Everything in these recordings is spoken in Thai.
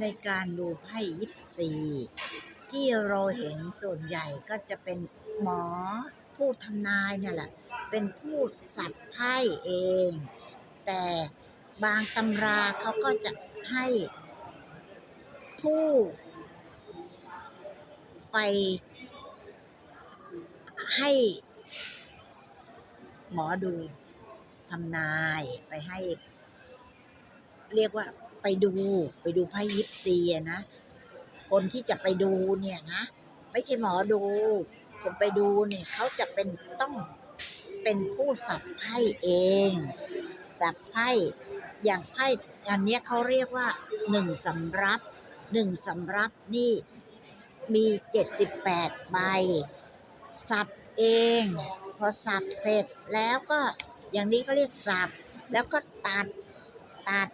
ในการดูไพ่ยิปซีที่เราเห็นส่วนใหญ่ก็จะเป็นหมอผู้ทำนายเนี่ยแหละ เป็นผู้สับไพ่เอง แต่บางตำราเขาก็จะให้ผู้ไปให้หมอดูทำนายไปให้ เรียกว่า ไปดูไปดูไพ่ยิปซีนะ คนที่จะไปดูเนี่ยนะ ไม่ใช่หมอดู คนไปดูเนี่ยเขาจะเป็นต้องเป็นผู้สับไพ่เองสับไพ่อย่างไพ่อันนี้เขาเรียกว่าหนึ่งสำรับหนึ่งสำรับนี่มีเจ็ดสิบแปดใบ สับเอง พอสับเสร็จแล้วก็อย่างนี้ก็เรียกสับ แล้วก็ตัดตัด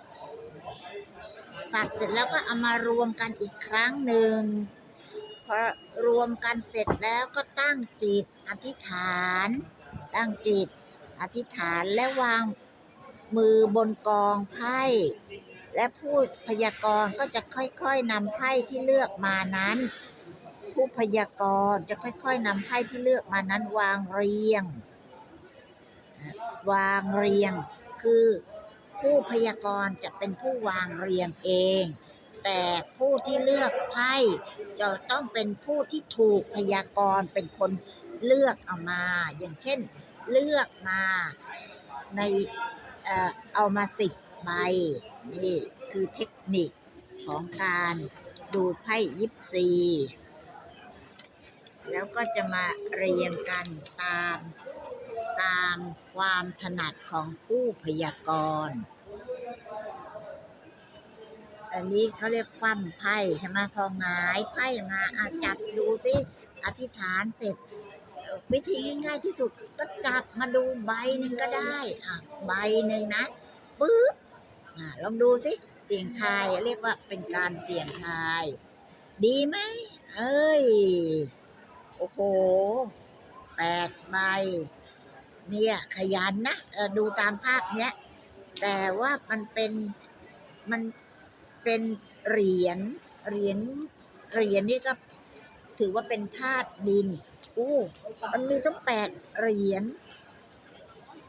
ตัดเสร็จแล้วก็เอามารวมกันอีกครั้งหนึ่งพอรวมกันเสร็จแล้วก็ตั้งจิตอธิษฐาน ตั้งจิตอธิษฐานและวางมือบนกองไพ่และผู้พยากรณ์ก็จะค่อยๆนำไพ่ที่เลือกมานั้น ผู้พยากรณ์จะค่อยๆนำไพ่ที่เลือกมานั้นวางเรียง วางเรียงคือ ผู้พยากรณ์จะเป็นผู้วางเรียงเอง แต่ผู้ที่เลือกไพ่จะต้องเป็นผู้ที่ถูกพยากรณ์เป็นคนเลือกเอามา อย่างเช่น เลือกมาในเอ่อเอามาสิบใบนี่คือเทคนิคของการดูไพ่ยิปซีแล้วก็จะมาเรียงกันตาม ตามความถนัดของผู้พยากรณ์ อันนี้เขาเรียกคว่ำไพ่ใช่ไหมพอหงายไพ่มาอาจับดูสิอธิษฐานเสร็จ วิธีง่ายๆที่สุดก็จับมาดูใบหนึ่งก็ได้อะใบหนึ่งนะปึ๊บอะลองดูสิเสียงทายเรียกว่าเป็นการเสี่ยงทาย ดีไหมเอ้ย โอ้โหแปดใบ เนี่ยขยันนะดูตามภาพเนี้ย แต่ว่ามันเป็นมันเป็นเหรียญเหรียญเหรียญนี่ก็ถือว่าเป็นธาตุดินอู้มันมีตั้งแปดเหรียญ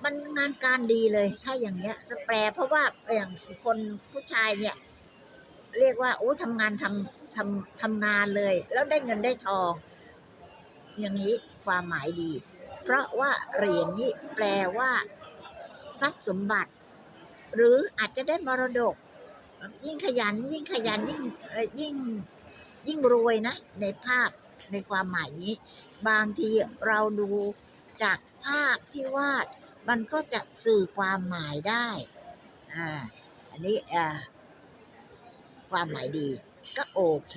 มันงานการดีเลย ถ้าอย่างเงี้ยจะแปลเพราะว่าอย่างคนผู้ชายเนี่ย เรียกว่าโอ้ทำงานทำทำทำงานเลย แล้วได้เงินได้ทอง อย่างนี้ความหมายดี เพราะว่าเหรียญนี้แปลว่า ทรัพย์สมบัติ หรืออาจจะได้มรดก ยิ่งขยัน ยิ่งขยันยิ่งยิ่งยิ่งรวยนะ ในภาพในความหมายนี้ บางทีเราดูจากภาพที่วาด มันก็จะสื่อความหมายได้อ่าอันนี้อ่าความหมายดีก็โอเค